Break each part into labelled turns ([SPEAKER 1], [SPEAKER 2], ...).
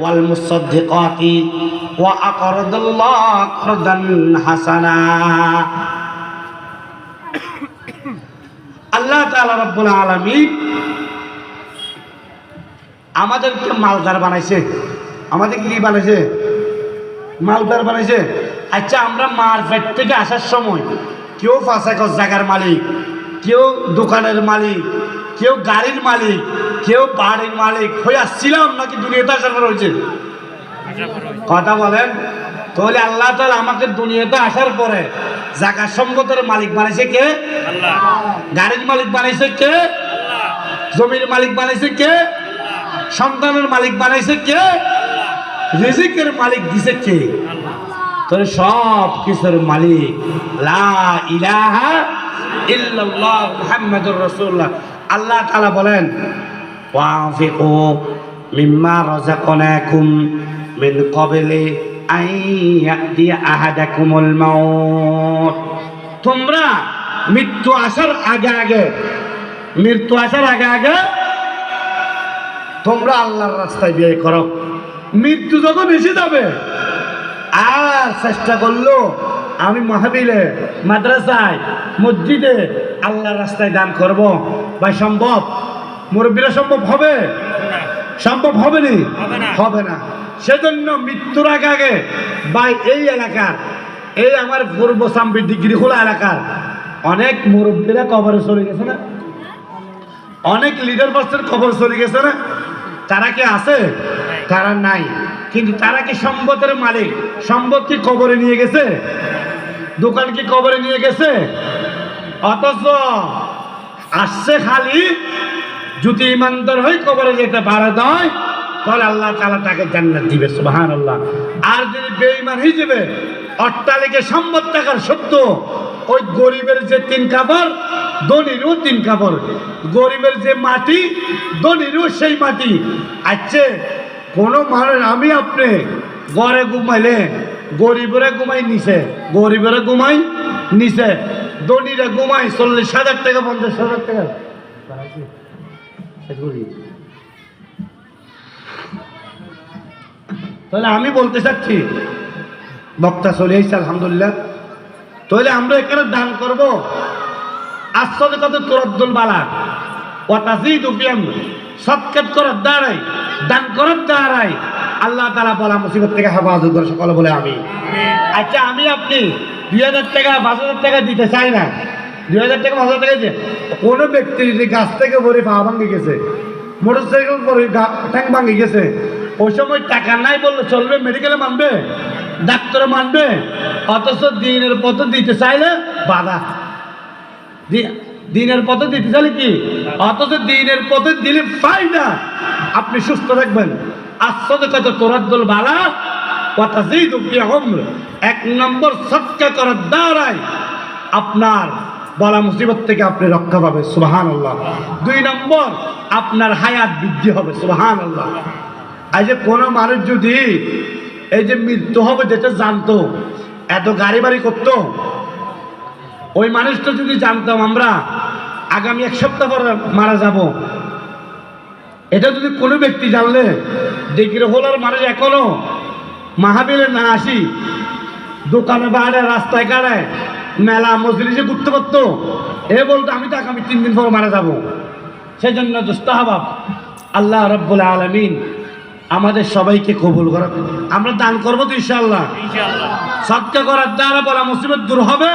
[SPEAKER 1] والمصدقات وأقرض الله قرضا حسنا আল্লাহ তাআলা রব্বুল আলামিন আমাদেরকে মালদার বানাইছে আমাদেরকে কি বানাইছে মালদার বানাইছে আচ্ছা আমরা মার্কেট থেকে আসার সময় কেউ ফাঁসাকর জায়গার মালিক কেউ দোকানের মালিক কেউ গাড়ির মালিক কেউ বাড়ির মালিক হয়ে আসছিলাম নাকি দুনিয়াতে আসার পর হয়েছে? কথা বলেন। তাহলে আল্লাহ তাআলা আমাকে দুনিয়াতে আসার পরে জায়গা সম্পদের মালিক বানাইছে কে? গাড়ির মালিক বানাইছে কে? জমির মালিক বানাইছে কে? সন্তানের মালিক বানাইছে কে? রিজিকের মালিক দিছে কে? তোর সব কিছুর মালিক লা ইলাহা ইল্লাল্লাহ মুহাম্মাদুর রাসূলুল্লাহ। আল্লাহ তাআলা বলেন, ওয়াফিকু মিম্মা রাযাকনাকুম মিন ক্বাবলি আন ইয়াতি আহাদাকুমুল মাউত। তোমরা মৃত্যু আসার আগে আগে, মৃত্যু আসার আগে আগে তোমরা আল্লাহর রাস্তায় বিয়ে করো। মৃত্যু যখন এসে যাবে, আর চেষ্টা করল আমি মহাবিলে মাদ্রাসায় মসজিদে আল্লাহর রাস্তায় দান করব। ভাই সম্ভব? মুরব্বীরা সম্ভব হবে? সম্ভব হবে নি?
[SPEAKER 2] হবে না।
[SPEAKER 1] হবে না। সেজন্য মৃত্যুর আগে আগে ভাই এই এলাকার এই আমার পূর্ব সাম্বি ডিগ্রি খোলা এলাকার অনেক মুরব্বীরা কবরে চলে গেছে না? অনেক লিডার পার্সের খবর চলে গেছে না? তারা কি আছে? তারা নাই। কিন্তু তারা কি সম্পদের মালিক? সম্পদ কি কবরে নিয়ে গেছে? দোকান কি কবরে নিয়ে গেছে? অথচ আসছে খালি যদি ইমানদার হয়ে কবরে যেতে পারে নয় তাহলে আল্লাহ তালা তাকে জান্নাত দিবে, সুবহানাল্লাহ। আর যদি বেঈমান হিসেবে অট্টালিকে সম্পদ টাকার সত্য ওই গরিবের যে তিন কাপড়, ধনীরও তিন কাপড়। গরিবের যে মাটি, ধনীরও সেই মাটি। আচ্ছা কোনো মানুষ, আমি আপনি ঘরে ঘুমাইলে গরিবরা ঘুমাই নিছে। গরিবরা ঘুমাই নিছে ধনীরা ঘুমাই, চল্লিশ হাজার টাকা, পঞ্চাশ হাজার টাকা। তাহলে আমি বলতে চাচ্ছি, বক্তা চলে এসেছে, আলহামদুলিল্লাহ। তাহলে আমরা এখানে দান করব। আশ্চর্য কত তোরদ্দুল বালা ওয়াতাজিদ উপিয়াম সৎকাত করার দ্বারাই, দান করার দ্বারাই আল্লাহ তালা বলা মুসিবত থেকে হেফাজত করে সকলে বলে আমি আচ্ছা আমি আপনি দুই হাজার টাকা পাঁচ হাজার টাকা দিতে চাই না। দুই হাজার টাকা পাঁচ হাজার টাকা দিয়ে কোনো ব্যক্তি যদি গাছ থেকে ভরে পা ভাঙে গেছে মোটর সাইকেল গা- ঠ্যাং ভাঙে গেছে ওই সময় টাকা নাই বললে চলবে মেডিকেলে মানবে ডাক্তারে মানবে অথচ দিনের পথ দিতে চাইলে বাধা। দিনের পথে দিতে চাইলে কি? অথচ দিনের পথে দিলে ফায়দা আপনি সুস্থ থাকবেন। আশ্চর্য কত তোরাদ্দুল বালা, কথা যেই দুঃখিয়া এক নম্বর সৎকা করার দ্বারাই আপনার বলা মুসিবত থেকে আপনি রক্ষা পাবে সুবাহান আল্লাহ দুই নম্বর, আপনার হায়াত বৃদ্ধি হবে সুবাহান আল্লাহ আজ যে কোনো মানুষ যদি এই যে মৃত্যু হবে, যেটা জানতো, এত গাড়ি বাড়ি করতো, ওই মানুষটা যদি জানতাম আমরা, আগামী এক সপ্তাহ পর মারা যাব এটা যদি কোনো ব্যক্তি জানলে ডিগ্রি হোলার মানুষ এখনও মাহাবিলে না আসি দোকানে বাইরে রাস্তায় কাটায় মেলা মজলিসে ঘুরতে পারতো এ বলতো আমি তো আগামী তিন দিন পর মারা যাব। সেজন্য দুস্তাহাবাব আল্লাহ রব্বুল আলমিন আমাদের সবাইকে কবুল করা আমরা দান করব তো ইনশাল্লাহ সৎকা করার দ্বারা বলা মুসিবত দূর হবে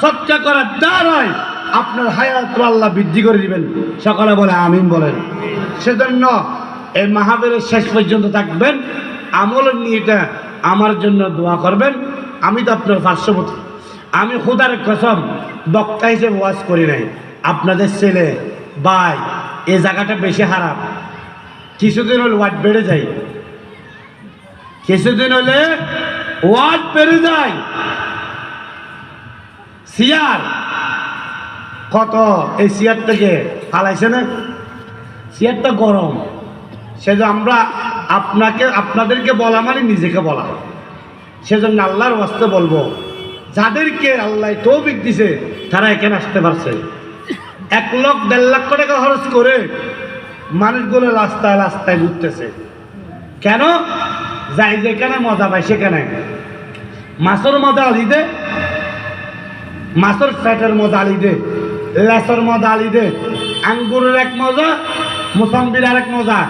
[SPEAKER 1] সৎকা করার দ্বারাই আপনার হায়াত আল্লাহ বৃদ্ধি করে দিবেন। সকালে বলে আমিন বলেন। সেজন্য এই মাহাবীরের শেষ পর্যন্ত থাকবেন। আমলের নিয়েটা আমার জন্য দোয়া করবেন। আমি তো আপনার পার্শ্ববর্তী। আমি খুদার কসম, বক্তা হিসেবে ওয়াজ করি নাই। আপনাদের ছেলে, ভাই, এ জায়গাটা বেশি খারাপ। কিছুদিন হলে ওয়াট বেড়ে যায়। কিছুদিন হলে ওয়াট বেড়ে যায়। সিয়ার কত? এই সিয়ার থেকে ফালাইছে না? সিয়ারটা গরম। সেজন্য আমরা আপনাকে, আপনাদেরকে বলা মানে নিজেকে বলা। সেজন্য আল্লাহর ওয়াস্তে বলব, যাদেরকে আল্লাহ তৌফিক দিছে, তারা এখানে আসতে পারছে। এক লাখ দেড় লাখ টাকা খরচ করে মানুষগুলো রাস্তায় রাস্তায় ঘুরতেছে। কেন? যাই যেখানে মজা পাই সেখানে। মাছের মজা আলি দে মাছের ফ্যাটের মজা আলি দে লেসের মজা আলি দে। আঙ্গুরের এক মজা, মুসাম্বির আর এক মজা,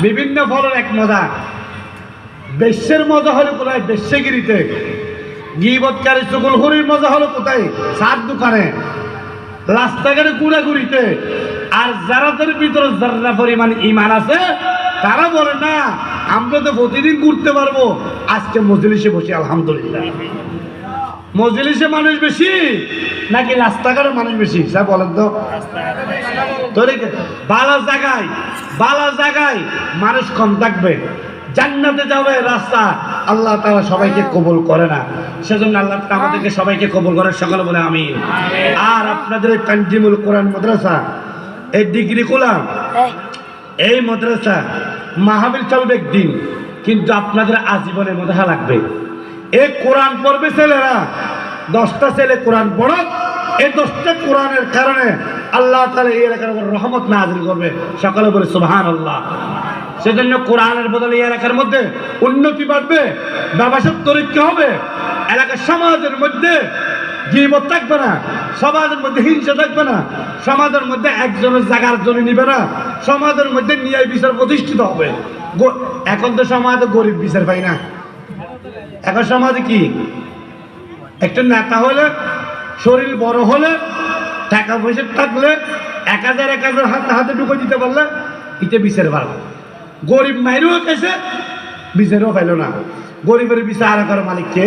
[SPEAKER 1] বিভিন্ন ফলের এক মজা। বেশ্যের মজা হলো কোথায়? বেশ্যগিরিতে। গিবৎকারী চুকুল হরির মজা হলো কোথায়? সাত দোকানে। রাস্তাঘাটে ঘুরাঘুরিতে আর যারাদের ভিতরে যারা পরিমাণ ইমান আছে, তারা বলে, না, আমরা তো প্রতিদিন ঘুরতে পারব। আজকে মজলিসে বসে, আলহামদুলিল্লাহ। মজলিসে মানুষ বেশি নাকি রাস্তাঘাটে মানুষ বেশি? স্যার বলেন তো। বালা জায়গায় বালা জায়গায় মানুষ কম থাকবে। জান্নাতে যাবে রাস্তা, আল্লাহ তারা সবাইকে কবুল করে না। সেজন্য আল্লাহ আমাদেরকে সবাইকে কবুল করে সকলে বলে আমি আর আপনাদের তানজিমুল কোরআন মাদ্রাসা, এই ডিগ্রি কোলাম, এই মাদ্রাসা মাহাবীর চলবে একদিন, কিন্তু আপনাদের আজীবনের মধ্যে লাগবে। এই কোরআন পড়বে ছেলেরা দশটা ছেলে কোরআন পড়ো। এই দশটা কোরআনের কারণে আল্লাহ তাহলে এই এলাকার উপর রহমত নাজিল করবে। সকালে বলে সুবহান আল্লাহ সেজন্য কোরআনের বদলে এই এলাকার মধ্যে উন্নতি বাড়বে, ব্যবসার তরিকা হবে, এলাকার সমাজের মধ্যে গিবত থাকবে না, সমাজের মধ্যে হিংসা থাকবে না, সমাজের মধ্যে একজনের জায়গার জন্য নিবে না, সমাজের মধ্যে ন্যায় বিচার প্রতিষ্ঠিত হবে। এখন তো সমাজে গরিব বিচার পাই না। এখন সমাজে কি? একটা নেতা হলে, শরীর বড় হলে, টাকা পয়সা থাকলে, এক হাজার এক হাজার হাতে হাতে ঢুকে দিতে পারলে, এটা বিচার পারবে গরিব মাইরেও কেছে বিচারও পাইল না। গরিবের বিচার আর করে মালিককে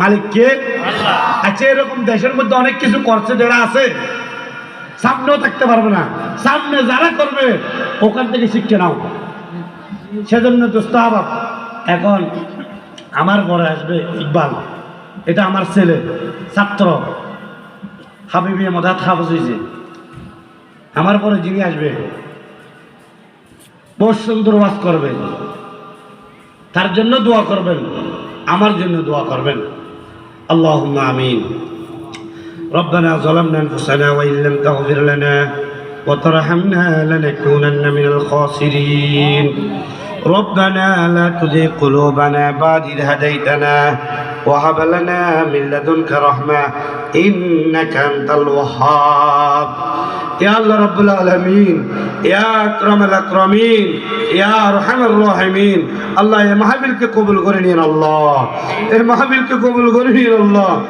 [SPEAKER 1] মালিককে আচ্ছা এরকম দেশের মধ্যে অনেক কিছু করছে, যারা আছে, সামনেও থাকতে পারবে না। সামনে যারা করবে, ওখান থেকে শিক্ষা নাও। সেজন্য দোস্ত আবাব, এখন আমার পরে আসবে ইকবাল। এটা আমার ছেলে ছাত্র হাবিবি মদাত হাফজ হয়েছে আমার পরে যিনি আসবে বহু সুন্দর ওয়াজ করবেন তার জন্য দোয়া করবেন আমার জন্য দোয়া করবেন আল্লাহ আমিন ربنا ظلمنا انفسنا وان لم تغفر لنا وترحمنا لنكونن من الخاسرين ربنا لا تزغ قلوبنا بعد إذ هديتنا وهب لنا من لدنك رحمة إنك أنت الوهاب يا الله رب العالمين يا أكرم الأكرمين يا أرحم الراحمين الله يا محبلك قبول قرنين الله يا محبلك قبول قرنين الله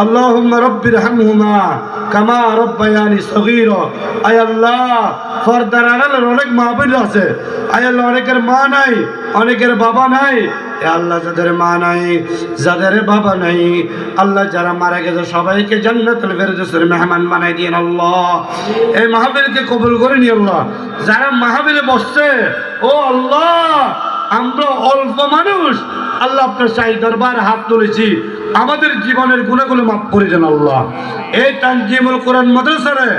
[SPEAKER 1] اللهم رب ارحمهما كما ربياني صغيرا أي الله ফরদারানার অনেক মাহবিল আছে আয় আল্লাহ অনেকের মা নাই অনেকের বাবা নাই এ আল্লাহ যাদের মা নাই, যাদের বাবা নাই, আল্লাহ যারা মারা গেছে, সবাইকে জান্নাতুল ফেরদৌসের মেহমান বানাই দিয়ে আল্লাহ। এই মাহাবীরকে কবুল করে নি আল্লাহ। যারা মাহবিলে বসছে, ও আল্লাহ, আমরা অল্প মানুষ, আল্লাহ আপনার সাই দরবার হাত তুলেছি। আমাদের জীবনের গুণাগুলো মাফ করে দেন আল্লাহ। এই তানজিমুল কোরআন মাদ্রাসারে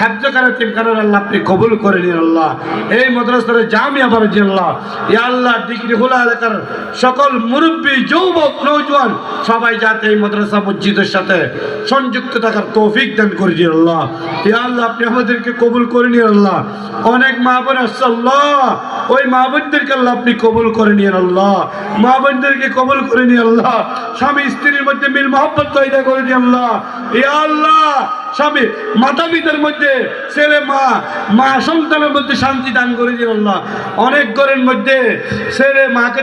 [SPEAKER 1] হাজ্জকারে তিনখানের আল্লাহ আপনি কবুল করে নিন আল্লাহ। এই মাদ্রাসারে জামি আবার আল্লাহ। ইয়া আল্লাহ, ডিগ্রি হোলা এলাকার সকল মুরব্বী, যুবক নৌজওয়ান সবাই যাতে এই মাদ্রাসা মসজিদের সাথে সংযুক্ত থাকার তৌফিক দান করে দিন আল্লাহ। ইয়া আল্লাহ, আপনি আমাদেরকে কবুল করে নিন আল্লাহ। অনেক মা বোন আসছে ওই মা বোনদেরকে আল্লাহ আপনি কবুল করে নিন আল্লাহ। মা বোনদেরকে কবুল করে নিন আল্লাহ। স্বামী স্ত্রীর মধ্যে মিল মহব্বত তৈরি করে দিয়ে আল্লাহ। ইয়া আল্লাহ, স্বামী মাতা পিতার মধ্যে, ছেলে, মা মা সন্তানের মধ্যে শান্তি দান করে দিয়ে আল্লাহ। অনেক ঘরের মধ্যে ছেলে, মাকে